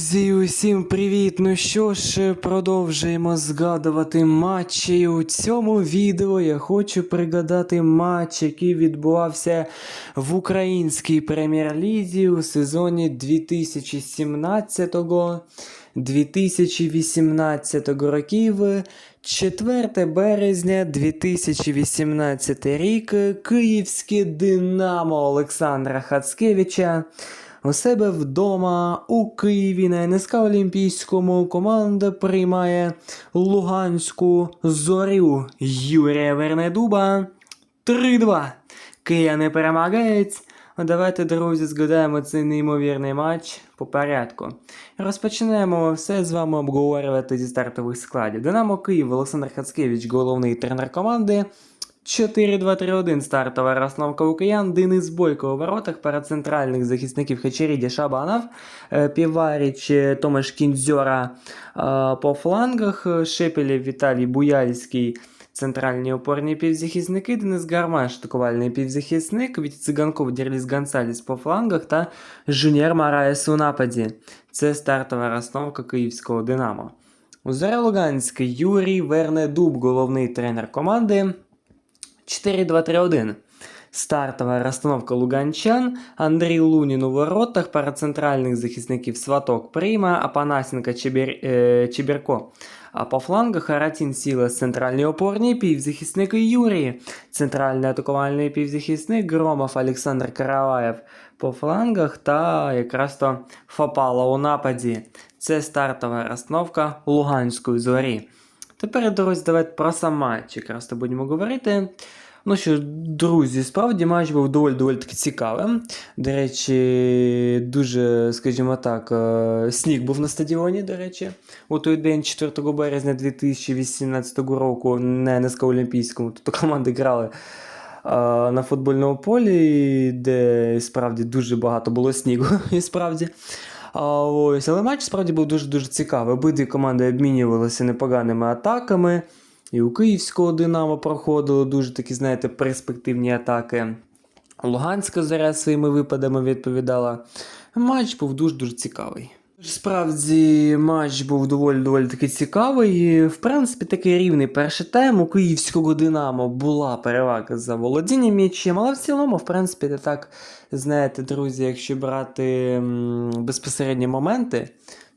Друзі, усім привіт! Ну що ж, продовжуємо згадувати матчі. У цьому відео я хочу пригадати матч, який відбувався в українській прем'єр-лізі у сезоні 2017-2018 років. 4 березня 2018 рік Київське Динамо Олександра Хацкевича у себе вдома у Києві на НСК Олімпійському команда приймає Луганську зорю Юрія Вернедуба 3-2. Кияни перемагають. Давайте, друзі, згадаємо цей неймовірний матч по порядку. Розпочнемо все з вами обговорювати зі стартових складів. Динамо Київ, Олександр Хацкевич, головний тренер команди. 4-2-3-1 стартова розстановка у киян. Денис Бойко у воротах перед центральних захисників Хачеріді Шабанов, е, Піваріч, е, Томаш Кінзьора е, по флангах, Шепелєв, Віталій Буяльський, центральні опорні півзахисники, Денис Гармаш, атакувальний півзахисник, Віть Циганков, Дерліс Гонсаліс по флангах та Жунєр Мараєс у нападі. Це стартова розстановка київського Динамо. У Зоря Луганська Юрій Вернедуб, головний тренер команди. 4-2-3-1. Стартова розстановка луганчан. Андрій Лунін у воротах, пара центральних захисників Сваток Прийма, Апанасенко Чебір, е, Чебірко. А по флангах Аратін Сілес, центральний опорний півзахисник Юрій, центральний атакувальний півзахисник Громов Олександр Караваєв по флангах та якраз то Фопала у нападі. Це стартова розстановка Луганської зорі. Тепер, друзі, давайте про сам матч якраз то будемо говорити. Ну що, друзі, справді матч був доволі доволі таки цікавим. До речі, дуже, скажімо так, е, сніг був на стадіоні, до речі, у той день, 4 березня 2018 року, на НСК Олімпійському. Тобто команди грали е, на футбольному полі, де справді дуже багато було снігу, і справді. А, ось, але матч справді був дуже-дуже цікавий. Обидві команди обмінювалися непоганими атаками. І у Київського Динамо проходили дуже такі, знаєте, перспективні атаки. Луганська заря своїми випадами відповідала. Матч був дуже-дуже цікавий. Справді, матч був доволі доволі таки цікавий. В принципі, такий рівний перший тайм. У київського Динамо була перевага за володінням м'ячем, але в цілому, в принципі, не так, знаєте, друзі, якщо брати безпосередні моменти,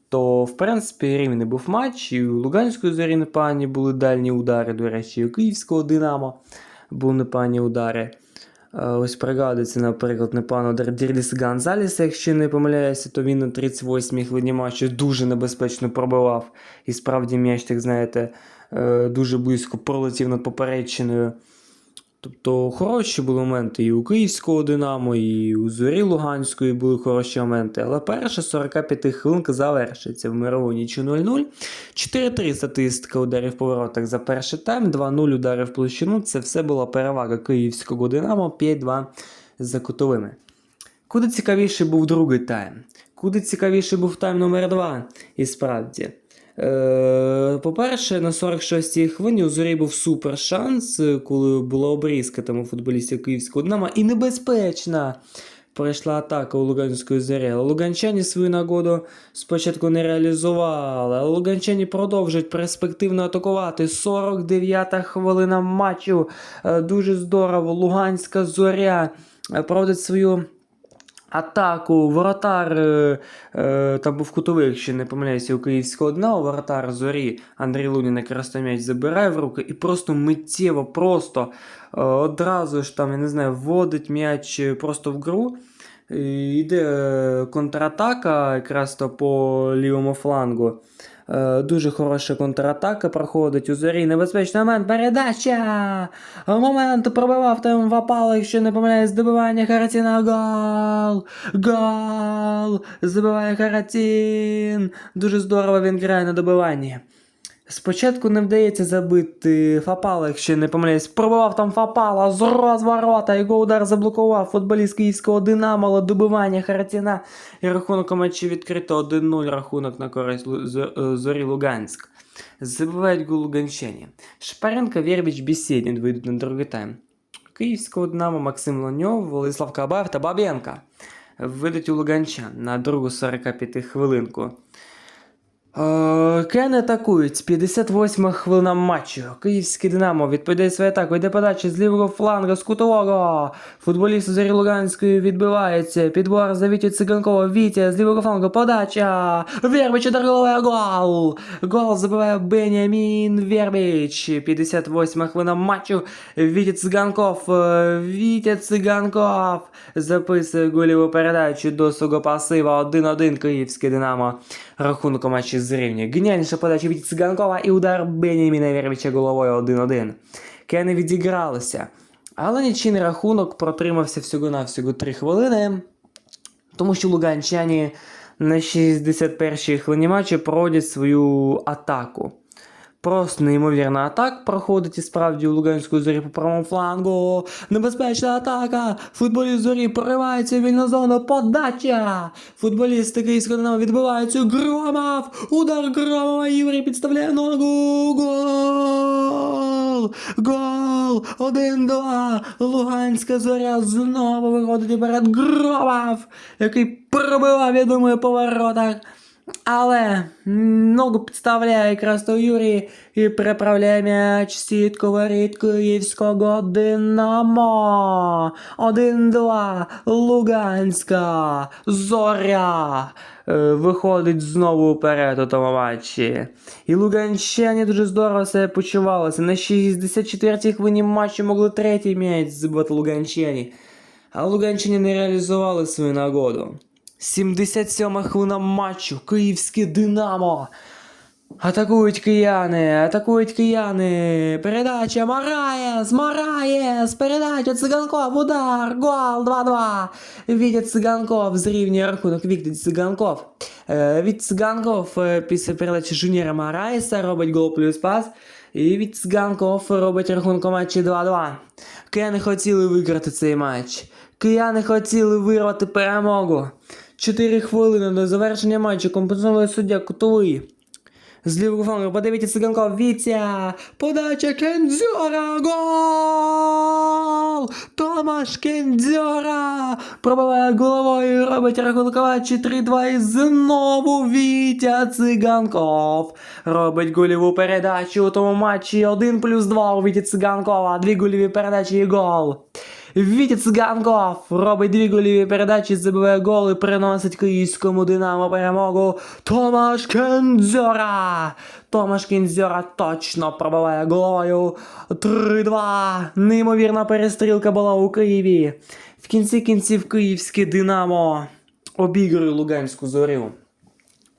то в принципі рівний був матч. І у Луганської зорі непогані були дальні удари, до речі, у Київського Динамо були непогані удари. Е, Ось пригадується, наприклад, непогано удар Дірліса Гонзаліса, якщо не помиляюся, то він на 38-й хвилині матчу дуже небезпечно пробивав. І справді м'яч, так знаєте, е, дуже близько пролетів над попередчиною. Тобто хороші були моменти і у Київського Динамо, і у Зорі Луганської були хороші моменти. Але перша 45 хвилинка завершиться в мирову нічу 0-0. 4-3 статистика ударів по воротах за перший тайм, 2-0 ударів в площину. Це все була перевага Київського Динамо 5-2 за кутовими. Куди цікавіший був другий тайм? Куди цікавіший був тайм номер 2 І справді. Е, по-перше, на 46-й хвилині у зорі був супер шанс, е, коли була обрізка там у футболістів Київського Динамо, і небезпечна пройшла атака у Луганської зорі. Луганчані свою нагоду спочатку не реалізували, але Луганчані продовжують перспективно атакувати. 49-та хвилина матчу. Е, Дуже здорово. Луганська зоря проводить свою. Атаку, воротар е, е, там був кутових, якщо не помиляюся, у київського дна, воротар зорі Андрій Лунін м'яч забирає в руки і просто миттєво, просто е, одразу ж там, я не знаю, вводить м'яч е, просто в гру. Йде е, контратака якраз то по лівому флангу. Е, Дуже хороша контратака проходить у зорі. Небезпечний момент. Передача! Момент пробивав там вапало, якщо не помиляюсь, добивання Харатіна. Гол! Гол! Забиває Харатін! Дуже здорово він грає на добиванні. Спочатку не вдається забити Фапала, якщо не помиляюсь. Пробивав там Фапала з розворота. Його удар заблокував футболіст київського Динамо, але добивання Харатіна. І рахунок матчі відкрито 1-0 рахунок на користь е, зорі Луганськ. Забивають гол Луганчані. Шпаренко, Вербіч, Бесєдін вийдуть на другий тайм. Київського Динамо Максим Ланьов, Владислав Кабаєв та Бабенка. видать у Луганчан на другу 45 хвилинку. Е, Кен атакують. 58 хвилина матчу. Київський Динамо відповідає свою атаку. Йде подача з лівого флангу, з кутового. Футболіст Зорі Луганської відбивається. Підбор за Вітю Циганкова. Вітя з лівого флангу. Подача. Вербич удар. Гол. Гол забиває Бенямін Вербич. 58 хвилина матчу. Вітя Циганков. Вітя Циганков записує голіву передачу до свого пасива 1-1 Київське Динамо. Рахунок у матчі зрівнює. Геніальніша подача від Циганкова і удар Беніміна Вервіча головою 1-1. Кени відігралися. Але нічийний рахунок протримався всього-навсього 3 хвилини, тому що луганчані на 61-й хвилині матчу проводять свою атаку. Просто неймовірна атака проходить і справді у Луганської зорі по правому флангу. Небезпечна атака. Футболіст зорі проривається в вільну зону. Подача. Футболісти Київського Динамо відбиваються. Громов. Удар Громова. Єврей підставляє ногу. Гол. Гол. Один-два. Луганська зоря знову виходить уперед. Громов, який пробивав, я думаю, по воротах. Але ногу підставляє якраз то Юрій і переправляє м'яч сітку воріт Київського Динамо. 1-2. Луганська. Зоря. е, Виходить знову вперед у тому матчі. І луганчані дуже здорово себе почувалися. На 64-й хвилині матчу могли третій м'яч забити луганчані. А луганчані не реалізували свою нагоду. 77 хвилина матчу. Київське Динамо. Атакують кияни, атакують кияни. Передача Мараєс, Мараєс, передача Циганков, удар, гол 2-2. Вітя Циганков зрівнює рахунок Віктор Циганков. Е, Від Циганков е, після передачі Жуніора Мараєса робить гол плюс пас. І від Циганков робить рахунок матчі 2-2. Кияни хотіли виграти цей матч. Кияни хотіли вирвати перемогу. 4 хвилини до завершення матчу. Компенсовує суддя Кутовий. З лівого подивіться Циганков, Вітя, подача Кендзьора, гол! Томаш Кендзьора пробиває головою, робить рахунок матчі 3-2 і знову Вітя Циганков робить гольову передачу у тому матчі. 1 плюс 2 у Віті Циганкова, дві гольові передачі і гол. Вітя Циганков робить дві голіві передачі, забиває гол і приносить київському Динамо перемогу. Томаш Кензьора! Томаш Кензьора точно пробиває головою. 3-2. Неймовірна перестрілка була у Києві. В кінці кінців київське Динамо обігрує Луганську зорю.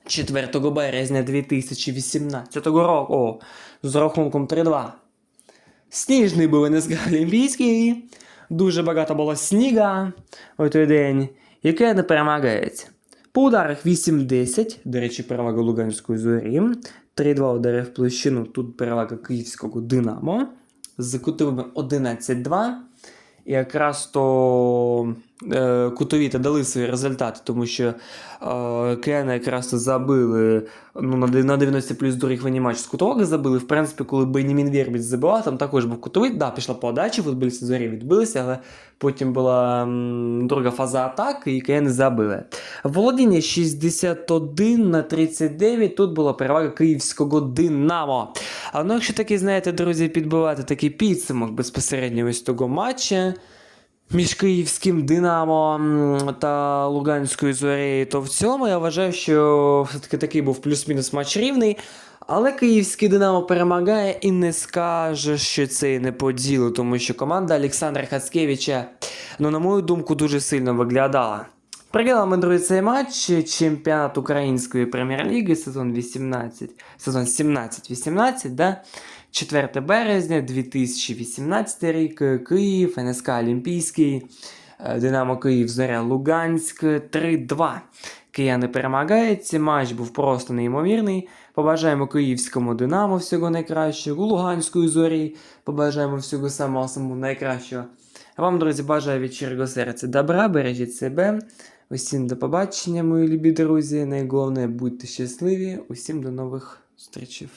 4 березня 2018 року з рахунком 3-2. Сніжний був НСК Олімпійський. Дуже багато було сніга у той день, яке не перемагається. По ударах 8-10, до речі, перевага Луганської зорі. 3-2 удари в площину, тут перевага Київського Динамо. З кутовими 11-2. І якраз то кутові та дали свої результати, тому що е, Кияни якраз забили ну, на, на 90 плюс другий матч з кутового забили. В принципі, коли Бенімін Вєрбіч забивав, там також був кутовий. Да, пішла подача, футболісти зорі відбилися, але потім була м, друга фаза атаки, і Кияни забили. Володіння 61 на 39. Тут була перевага київського Динамо. А ну, якщо таки, знаєте, друзі, підбивати такий підсумок безпосередньо ось того матча між київським Динамо та Луганською зорею, то в цьому я вважаю, що все-таки такий був плюс-мінус матч рівний. Але київський Динамо перемагає і не скаже, що це не по ділу, тому що команда Олександра Хацкевича, ну, на мою думку, дуже сильно виглядала. Пригадали ми, цей матч чемпіонат Української прем'єр-ліги сезон 18, сезон 17-18, да? 4 березня 2018 рік, Київ, НСК Олімпійський, е, Динамо Київ, Зоря Луганськ 3-2. Кияни перемагають, матч був просто неймовірний. Побажаємо київському Динамо всього найкращого, Луганської зорі. Побажаємо всього самого самого найкращого. А вам, друзі, бажаю від щирого серця добра, бережіть себе. Усім до побачення, мої любі друзі. Найголовніше будьте щасливі. Усім до нових зустрічей.